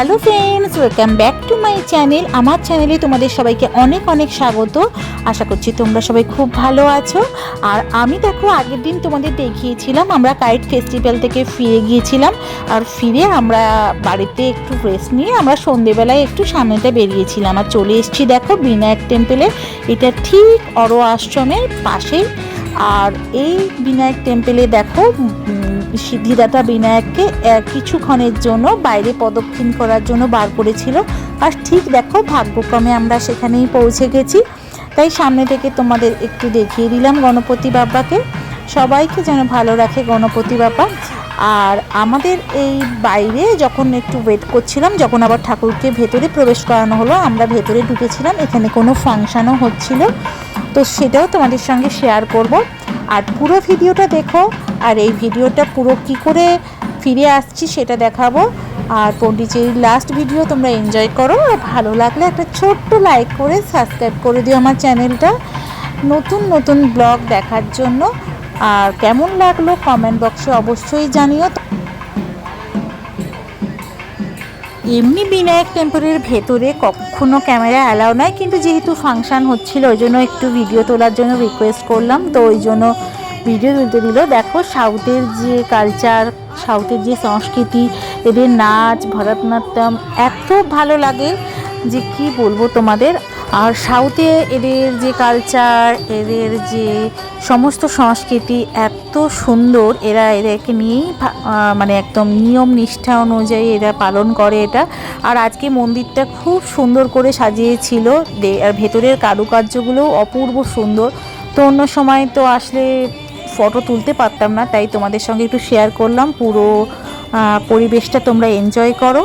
Hello friends, welcome back to my channel. আমার চ্যানেলে তোমাদের সবাইকে অনেক অনেক স্বাগত। আশা করছি তোমরা সবাই খুব ভালো আছো। আর আমি দেখো, আগের দিন তোমাদের দেখিয়েছিলাম, আমরা কাইট ফেস্টিভ্যাল থেকে ফিরে গিয়েছিলাম। আর ফিরে আমরা বাড়িতে একটু রেস্ট নিয়ে আমরা সন্ধেবেলায় একটু সামনেটা বেরিয়েছিলাম। আর চলে এসেছি দেখো, বিনায়ক টেম্পেলে এটা ঠিক অর আশ্রমের পাশেই আর এই বিনায়ক টেম্পেলে দেখো সিদ্ধিদাতা বিনায়ককে কিছুক্ষণের জন্য বাইরে পদক্ষিণ করার জন্য বার করেছিল। আর ঠিক দেখো, ভাগ্যক্রমে আমরা সেখানেই পৌঁছে গেছি। তাই সামনে থেকে তোমাদের একটু দেখিয়ে দিলাম গণপতি বাবাকে সবাইকে যেন ভালো রাখে গণপতি বাবা আর আমাদের এই বাইরে যখন একটু ওয়েট করছিলাম, যখন আবার ঠাকুরকে ভেতরে প্রবেশ করানো হলো, আমরা ভেতরে ঢুকেছিলাম। এখানে কোনো ফাংশানও হচ্ছিল। তো সেটাও তোমাদের সঙ্গে শেয়ার করব। আর পুরো ভিডিওটা দেখো, আর এই ভিডিওটা পুরো কি করে ফিরে আসছি সেটা দেখাবো। আর পন্ডিচেরির লাস্ট ভিডিও তোমরা এনজয় করো, আর ভালো লাগলে একটা ছোট্ট লাইক করে সাবস্ক্রাইব করে দিও আমার চ্যানেলটা নতুন নতুন ব্লগ দেখার জন্য। আর কেমন লাগল কমেন্ট বক্সে অবশ্যই জানিও। এমনি বিনায়ক টেম্পলের ভেতরে কখনো ক্যামেরা অ্যালাউ নয় কিন্তু যেহেতু ফাংশান হচ্ছিল, ওই জন্য একটু ভিডিও তোলার জন্য রিকোয়েস্ট করলাম। তো ওই জন্য ভিডিও তুলতে দিল। দেখো, সাউথের যে কালচার সাউথের যে সংস্কৃতি, এদের নাচ, ভরতনাট্যম, এত ভালো লাগে যে কি বলব তোমাদের। আর সাউথে এদের যে কালচার এদের যে সমস্ত সংস্কৃতি, এত সুন্দর এরা এদেরকে নিয়েই মানে একদম নিয়ম নিষ্ঠা অনুযায়ী এরা পালন করে এটা। আর আজকে মন্দিরটা খুব সুন্দর করে সাজিয়েছিল। আর ভেতরের কারুকার্যগুলো অপূর্ব সুন্দর। তো অন্য সময় তো আসলে ফটো তুলতে পারতাম না, তাই তোমাদের সঙ্গে একটু শেয়ার করলাম। পুরো পরিবেশটা তোমরা এনজয় করো।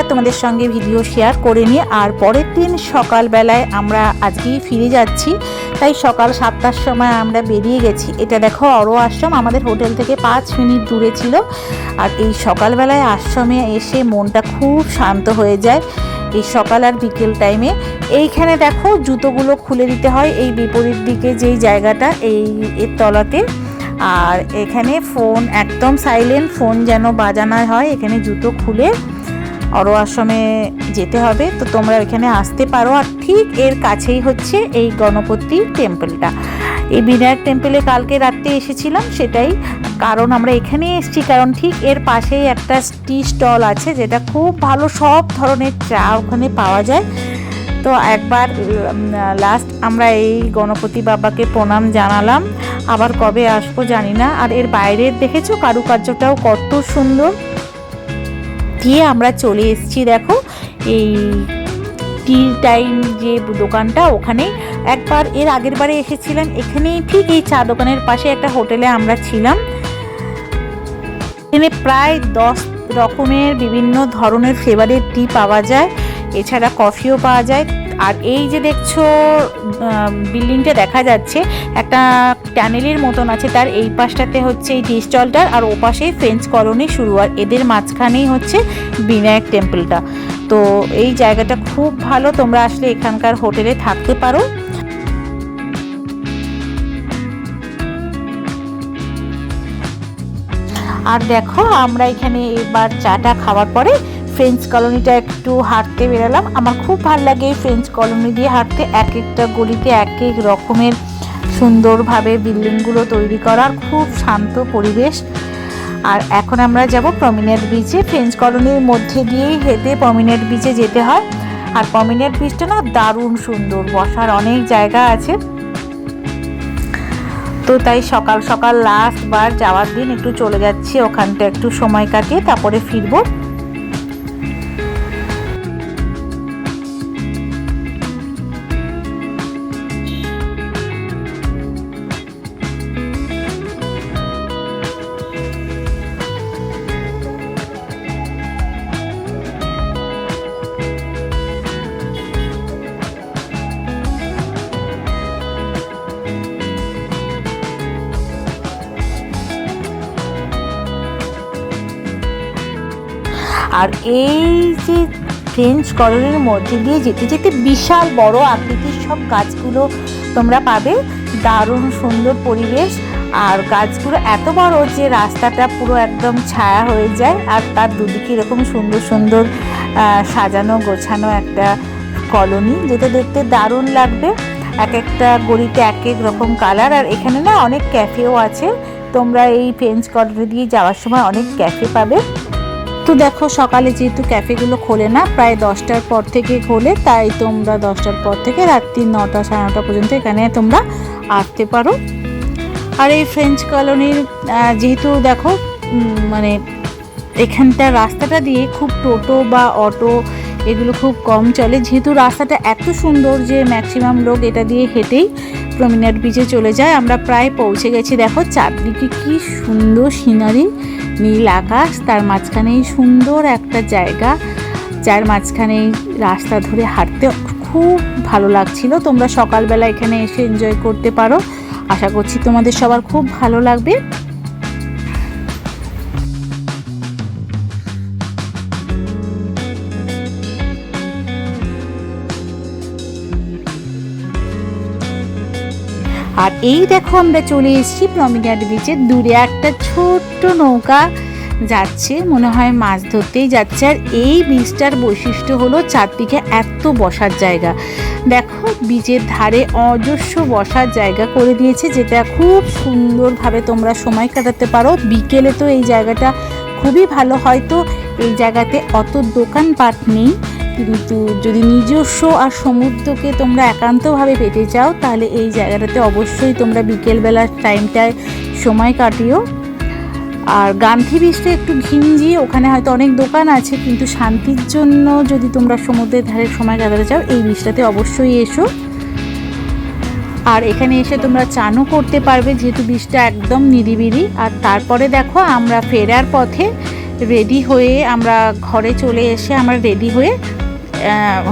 আর তোমাদের সঙ্গে ভিডিও শেয়ার করে নিয়ে আর পরের দিন সকালবেলায় আমরা আজকেই ফিরে যাচ্ছি। তাই সকাল সাতটার সময় আমরা বেরিয়ে গেছি। এটা দেখো, অরো আশ্রম আমাদের হোটেল থেকে পাঁচ মিনিট দূরে ছিল। আর এই সকালবেলায় আশ্রমে এসে মনটা খুব শান্ত হয়ে যায় এই সকাল আর বিকেল টাইমে এইখানে দেখো, জুতোগুলো খুলে দিতে হয় এই বিপরীত দিকে যেই জায়গাটা, এই এর তলাতে। আর এখানে ফোন একদম সাইলেন্ট ফোন যেন বাজানো হয়, এখানে জুতো খুলে অর আশ্রমে যেতে হবে। তো তোমরা এখানে আসতে পারো আর ঠিক এর কাছেই হচ্ছে এই গণপতি টেম্পলটা। এই বিনায়ক টেম্পলে কালকে রাত্রে এসেছিলাম সেটাই কারণ আমরা এখানে এসেছি কারণ ঠিক এর পাশেই একটা টি স্টল আছে যেটা খুব ভালো সব ধরনের চা ওখানে পাওয়া যায়। তো একবার লাস্ট আমরা এই গণপতি বাবাকে প্রণাম জানালাম। আবার কবে আসব জানি না। আর এর বাইরের দেখেছ কারুকার্যটাও কত সুন্দর। দিয়ে আমরা চলে এসেছি, দেখো। এই টি টাইম যে দোকানটা, ওখানে একবার এর আগের বারে এসেছিলাম। এখানেই ঠিক এই চা দোকানের পাশে একটা হোটেলে আমরা ছিলাম। এখানে প্রায় দশ রকমের বিভিন্ন ধরনের ফ্লেভারের টি পাওয়া যায়। এছাড়া কফিও পাওয়া যায়। আর এই যে দেখছ বিল্ডিংটা দেখা যাচ্ছে, একটা ট্যানেলের মতন আছে, তার এই পাশটাতে হচ্ছে এই টি স্টলটার আর ও পাশেই ফ্রেঞ্চ কলোনি শুরু, আর এদের মাঝখানেই হচ্ছে বিনায়ক টেম্পলটা তো এই জায়গাটা খুব ভালো, তোমরা আসলে এখানকার হোটেলে থাকতে পারো। আর দেখো, আমরা এখানে এবার চাটা খাওয়ার পরে ফ্রেঞ্চ কলোনিটা একটু হাঁটতে বেরালাম। আমার খুব ভালো লাগে ফ্রেঞ্চ কলোনি দিয়ে হাঁটতে। এক একটা গলিতে এক এক রকমের সুন্দরভাবে বিল্ডিংগুলো তৈরি করার খুব শান্ত পরিবেশ। আর এখন আমরা যাব প্রমিনেট বিচে ফ্রেঞ্চ কলোনির মধ্যে দিয়েই হেঁটে প্রমিনেট বিচে যেতে হয়। আর প্রমিনেট বিচটা না দারুণ সুন্দর, বসার অনেক জায়গা আছে। তো তাই সকাল সকাল লাস্ট বার যাওয়ার দিন একটু চলে যাচ্ছি, ওখানটা একটু সময় কাটিয়ে, তারপরে ফিরবো। আর এই যে ফ্রেঞ্চ কলোনির মধ্যে দিয়ে যেতে যেতে বিশাল বড় আকৃতির সব গাছগুলো তোমরা পাবে। দারুণ সুন্দর পরিবেশ। আর গাছগুলো এত বড় যে রাস্তাটা পুরো একদম ছায়া হয়ে যায় আর তার দুদিকে এরকম সুন্দর সুন্দর সাজানো গোছানো একটা কলোনি যেটা দেখতে দারুণ লাগবে। এক একটা গলিতে এক এক রকম কালার আর এখানে না অনেক ক্যাফেও আছে। তোমরা এই ফ্রেঞ্চ কলোনি দিয়ে যাওয়ার সময় অনেক ক্যাফে পাবে। তো দেখো, সকালে যেহেতু ক্যাফেগুলো খোলে না, প্রায় দশটার পর থেকে খোলে, তাই তোমরা দশটার পর থেকে রাত্রি নটা সাড়ে নটা পর্যন্ত এখানে তোমরা আসতে পারো। আর এই ফ্রেঞ্চ কলোনির যেহেতু দেখো মানে এখানটা রাস্তাটা দিয়ে খুব টোটো বা অটো এগুলো খুব কম চলে। যেহেতু রাস্তাটা এত সুন্দর যে ম্যাক্সিমাম লোক এটা দিয়ে হেঁটেই প্রমিনাট বিচে চলে যায়, আমরা প্রায় পৌঁছে গেছি। দেখো, চারদিকে কি সুন্দর সিনারি নীল আকাশ, তার মাঝখানেই সুন্দর একটা জায়গা, যার মাঝখানে রাস্তা ধরে হাঁটতে খুব ভালো লাগছিল। তোমরা সকালবেলা এখানে এসে এনজয় করতে পারো। আশা করছি তোমাদের সবার খুব ভালো লাগবে। আর এই দেখো আমরা চলে এসেছি প্রমিনাট বিচে দূরে একটা ছোট্ট নৌকা যাচ্ছে, মনে হয় মাছ ধরতেই যাচ্ছে। আর এই বীজটার বৈশিষ্ট্য হলো চারদিকে এত বসার জায়গা। দেখো বীজের ধারে অজস্র বসার জায়গা করে দিয়েছে, যেটা খুব সুন্দরভাবে তোমরা সময় কাটাতে পারো। বিকেলে তো এই জায়গাটা খুবই ভালো, হয়তো এই জায়গাতে অত দোকানপাট নেই। কিন্তু যদি নিজস্ব আর সমুদ্রকে তোমরা একান্তভাবে পেতে চাও, তাহলে এই জায়গাটাতে অবশ্যই তোমরা বিকেলবেলার টাইমটায় সময় কাটিও। আর গান্ধী বীজটা একটু ঘিঞ্জি, ওখানে হয়তো অনেক দোকান আছে, কিন্তু শান্তির জন্য যদি তোমরা সমুদ্রের ধারে সময় কাটাতে চাও, এই বীজটাতে অবশ্যই এসো। আর এখানে এসে তোমরা চানও করতে পারবে, যেহেতু বীজটা একদম নিরিবিলি। আর তারপরে দেখো, আমরা ফেরার পথে রেডি হয়ে আমরা ঘরে চলে এসে আমরা রেডি হয়ে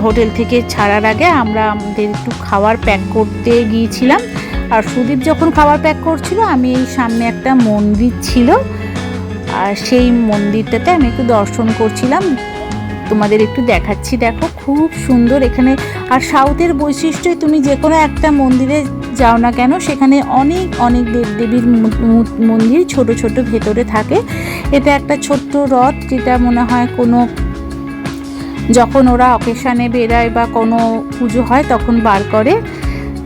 হোটেল থেকে ছাড়ার আগে আমরা আমাদের একটু খাবার প্যাক করতে গিয়েছিলাম। আর সুদীপ যখন খাবার প্যাক করছিল, আমি এই সামনে একটা মন্দির ছিল। আর সেই মন্দিরটাতে আমি একটু দর্শন করছিলাম। তোমাদের একটু দেখাচ্ছি, দেখো, খুব সুন্দর এখানে। আর সাউথের বৈশিষ্ট্যই তুমি যে কোনো একটা মন্দিরে যাও না কেন, সেখানে অনেক অনেক দেবদেবীর মন্দির ছোট ছোট ভেতরে থাকে। এটা একটা ছোট্ট রথ, যেটা মনে হয় কোনো যখন ওরা অকেশানে বেরায় বা কোনো পুজো হয়, তখন বার করে।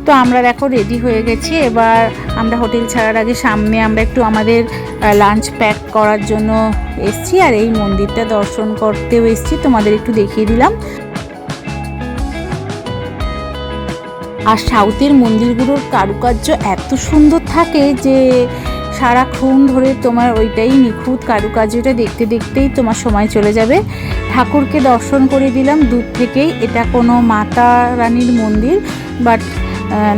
তো আমরা দেখো রেডি হয়ে গেছি। এবার আমরা হোটেল ছাড়ার আগে সামনে আমরা একটু আমাদের লাঞ্চ প্যাক করার জন্য এসছি আর এই মন্দিরটা দর্শন করতেও এসছি। তোমাদের একটু দেখিয়ে দিলাম। আর সাউথের মন্দিরগুলোর কারুকার্য এত সুন্দর থাকে যে সারাক্ষণ ধরে তোমার ওইটাই নিখুঁত কারুকার্যটা দেখতে দেখতেই তোমার সময় চলে যাবে। ঠাকুরকে দর্শন করে দিলাম, দূর থেকেই। এটা কোনো মাতা রানীর মন্দির, বাট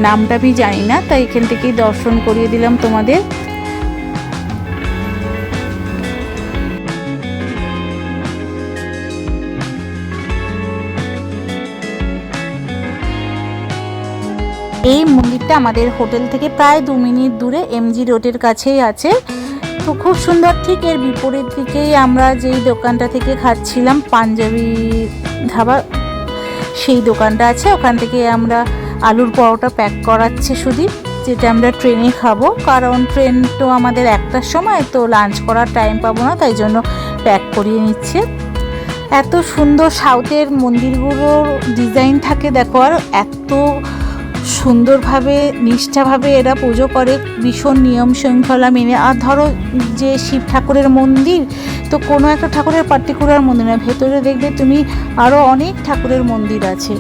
নামটা আমি জানি না, তাই এখান থেকেই দর্শন করিয়ে দিলাম তোমাদের। এই মন্দিরটা আমাদের হোটেল থেকে প্রায় দু মিনিট দূরে এমজি রোডের কাছেই আছে। তো খুব সুন্দর, ঠিক এর বিপরীত দিকেই আমরা যেই দোকানটা থেকে খাচ্ছিলাম, পাঞ্জাবি ধাবা, সেই দোকানটা আছে। ওখান থেকে আমরা আলুর পরোটা প্যাক করাচ্ছে সুদীপ, যেটা আমরা ট্রেনে খাব। কারণ ট্রেন তো আমাদের একটার সময়, তো লাঞ্চ করার টাইম পাবো না, তাই জন্য প্যাক করিয়ে নিচ্ছে। এত সুন্দর সাউথের মন্দিরগুলোর ডিজাইন থাকে, দেখো আর এত সুন্দরভাবে, নিষ্ঠাভাবে এরা পুজো করে, ভীষণ নিয়ম শৃঙ্খলা মেনে। আর ধরো যে শিব ঠাকুরের মন্দির, তো কোনো একটা ঠাকুরের পার্টিকুলার মন্দির না, ভেতরে দেখবে তুমি আরও অনেক ঠাকুরের মন্দির আছে।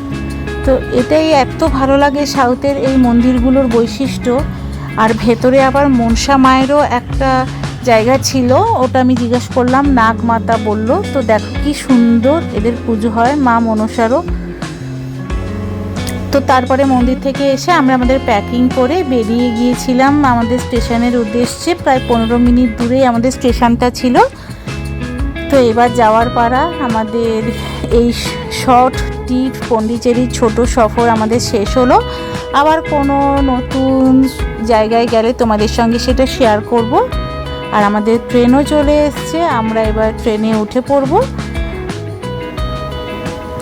তো এটাই এত ভালো লাগে সাউথের এই মন্দিরগুলোর বৈশিষ্ট্য। আর ভেতরে আবার মনসা মায়েরও একটা জায়গা ছিল, ওটা আমি জিজ্ঞেস করলাম নাগ মাতা বলল। তো দেখো কি সুন্দর এদের পুজো হয় মা মনসারও। তো তারপরে মন্দির থেকে এসে আমরা আমাদের প্যাকিং করে বেরিয়ে গিয়েছিলাম আমাদের স্টেশনের উদ্দেশ্যে। প্রায় পনেরো মিনিট দূরেই আমাদের স্টেশনটা ছিল। তো এবার যাওয়ার পাড়া আমাদের এই শর্ট টিপ পন্ডিচেরির ছোট সফর আমাদের শেষ হলো। আবার কোনো নতুন জায়গায় গেলে তোমাদের সঙ্গে সেটা শেয়ার করব। আর আমাদের ট্রেনও চলে এসছে। আমরা এবার ট্রেনে উঠে পড়ব।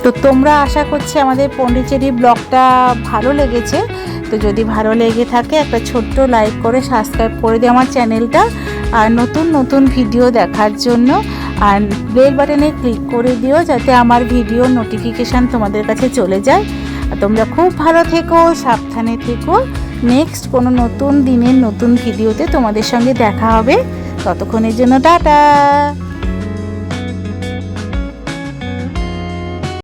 তো তোমরা আশা করছি আমাদের পন্ডিচেরি ব্লগটা ভালো লেগেছে। তো যদি ভালো লেগে থাকে, একটা ছোট্ট লাইক করে সাবস্ক্রাইব করে দিও আমার চ্যানেলটা। আর নতুন নতুন ভিডিও দেখার জন্য। আর বেল বাটনে ক্লিক করে দিও যাতে আমার ভিডিও নোটিফিকেশান তোমাদের কাছে চলে যায়। তোমরা খুব ভালো থেকো, সাবধানে থেকো। নেক্সট কোনো নতুন দিনের নতুন ভিডিওতে তোমাদের সঙ্গে দেখা হবে। ততক্ষণের জন্য টাটা!